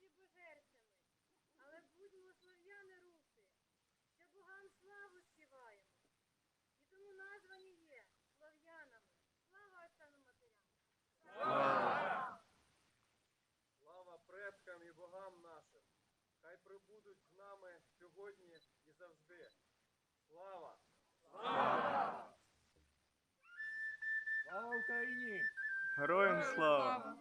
і хлібожерцями, але будьмо слов'яни руси, що богам славу співаємо. І тому названі є слов'янами. Слава отцям і матерям! Слава предкам і богам нашим. Хай прибудуть з нами сьогодні і завжди. Слава! Слава Україні! Героям слава!